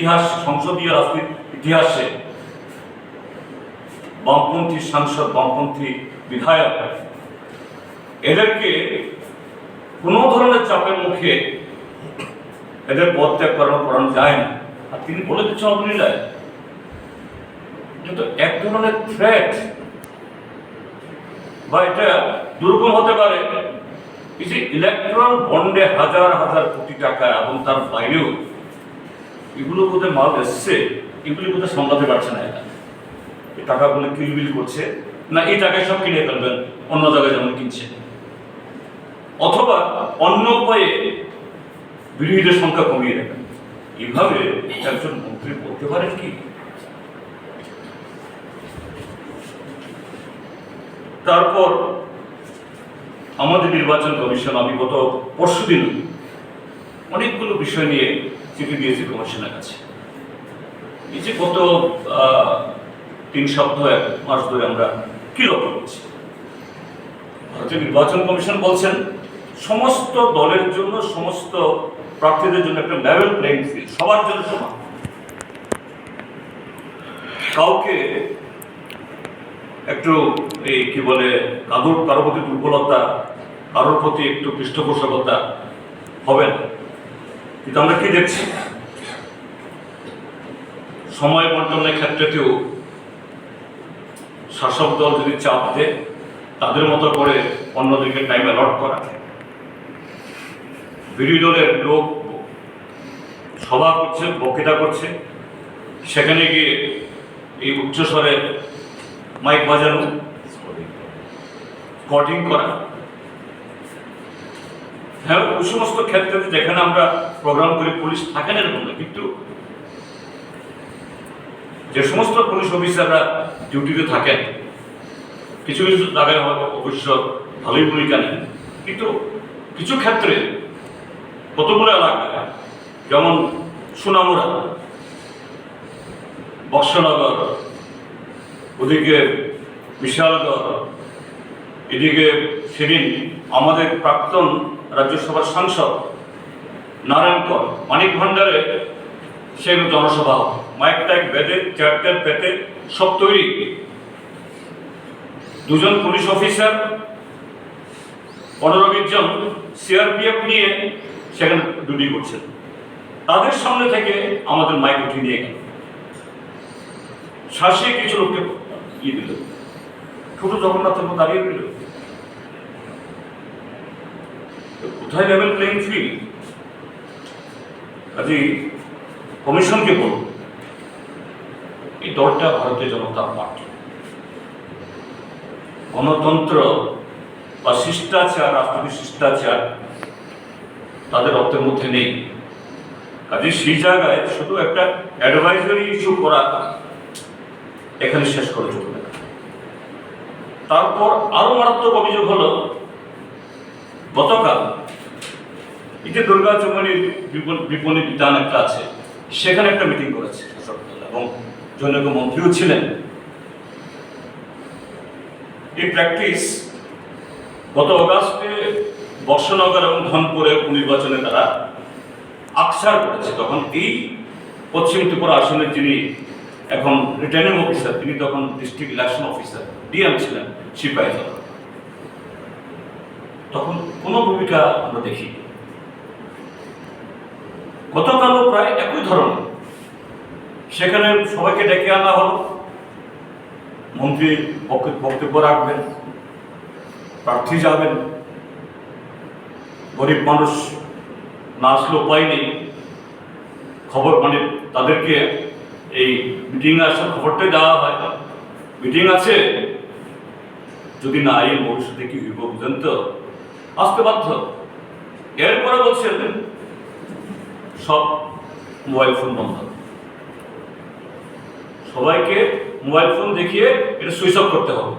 ইতিহাস, সংসদীয় রাজনীতির ইতিহাসে বামপন্থী সাংসদ, বামপন্থী বিধায়ক এদেরকে কোনো ধরনের চাপের মুখে এদের পদ ত্যাগ করানো করানো যায় না। আর তিনি বলে দিচ্ছেন অবলীলায় কিন্তু এক ধরনের থ্রেট বা এটা দুর্গম হতে পারে। যে ইলেকট্রন বন্ডে হাজার হাজার কোটি টাকা এবং তার বাইরেও এগুলো বোধহয় মাল এসছে, এগুলি বোধহয় সামলাতে পারছে না। এরা এই টাকাগুলো কিলবিল করছে, না এই টাকায় সব কিনে ফেলবেন, অন্য জায়গায় যেমন কিনছে। অথবা অন্য উপায়ে বিরোধীদের সংখ্যা কমিয়ে দেবেন। এইভাবে একজন মন্ত্রী বলতে পারেন কি? তারপর আমাদের নির্বাচন কমিশন আমি গত পরশু দিন অনেকগুলো বিষয় নিয়ে দিয়েছি কমিশনের কাছে। এই যে তিন সপ্তাহ, এক মাস ধরে আমরা কি লক্ষ্য করছি? ভারতীয় নির্বাচন কমিশন বলছেন, সমস্ত দলের জন্য, সমস্ত প্রার্থীদের জন্য একটা লেভেল প্লেইং ফিল্ড সবার জন্য সমান। কাউকে একটু এই কি বলে, কারোর কারোর প্রতি দুর্বলতা, কারোর প্রতি একটু পৃষ্ঠপোষকতা হবে না। কিন্তু আমরা কি দেখছি? সময় বন্টনের ক্ষেত্রেতেও শাসক দল যদি চাপ দেয়, তাদের মতো করে অন্যদেরকে টাইম অ্যালট করা বিরোধী দলের লোক সভা করছে, বক্তৃতা করছে। সেখানে গিয়ে এই উচ্চস্বরে মাইক বাজানো স্পটিং করা। হ্যাঁ ওই সমস্ত ক্ষেত্রে যেখানে আমরা প্রোগ্রাম করে পুলিশ থাকেন এরকম না, কিন্তু যে সমস্ত পুলিশ অফিসাররা ডিউটিতে থাকেন, কিছু কিছু জায়গায় অবশ্য ভালোই ভূমিকা নেন, কিন্তু কিছু ক্ষেত্রে কতগুলো এলাকায়, যেমন সুনামুরা বক্সনগর, ওদিকে বিশালগড়, এদিকে সেদিন আমাদের প্রাক্তন রাজ্যসভার সাংসদ নারায়ণকর মানিক ভান্ডারে সেগুলো জনসভা মাইক টাইক বেঁধে, চেয়ার টেয়ার পেতে সব তৈরি। দুজন পুলিশ অফিসার পনেরো বিশ জন সিআরপিএফ নিয়ে সেখানে ডিউটি করছেন। তাদের সামনে থেকে আমাদের মাইক উঠিয়ে নিয়ে গেল। শাসিয়ে কিছু লোককে ইয়ে দিল। ছোট জগন্নাথের মতো দাঁড়িয়ে দিল কোথায় লেভেল প্লেইং ফিল্ড কাজে কমিশনকে বলব এই দলটা ভারতীয় জনতা পার্টি। গণতন্ত্র বা শিষ্টাচার রাষ্ট্রীয় শিষ্টাচার তাদের রক্তের মধ্যে নেই। কাজে সেই জায়গায় শুধু একটা অ্যাডভাইজারি ইস্যু করা এখানে শেষ করে চলবে না। তারপর আরও মারাত্মক অভিযোগ হলো, গতকাল এই যে দুর্গা চৌমনির বিপণী বিধান একটা আছে, সেখানে একটা মিটিং করেছে। এবং জনৈক মন্ত্রীও ছিলেন। এই প্র্যাকটিস গত অগাস্টে বর্ষনগর এবং ধনপুরে উপনির্বাচনে তারা আকসার করেছে। তখন এই পশ্চিম ত্রিপুরা আসনের যিনি এখন রিটার্নিং অফিসার তিনি তখন ডিস্ট্রিক্ট ইলেকশন অফিসার ডিএম ছিলেন, সিপাহী তখন কোনো ভূমিকা আমরা দেখি গতকালও প্রায় একই ধরনের। সেখানে সবাইকে ডেকে আনা হলো। মন্ত্রী বক্ত- বক্তব্য রাখবেন, প্রার্থী যাবেন। গরিব মানুষ না আসলে উপায় নেই। খবর মানে তাদেরকে এই মিটিং আসার খবরটাই দেওয়া হয়। না মিটিং আছে, যদি না এই ভবিষ্যতে কি হইব বুঝেন তো? আসতে বাধ্য। এরপরে বলছেন সব মোবাইল ফোন বন্ধ। সবাইকে মোবাইল ফোন দেখিয়ে এটা সুইচ অফ করতে হবে।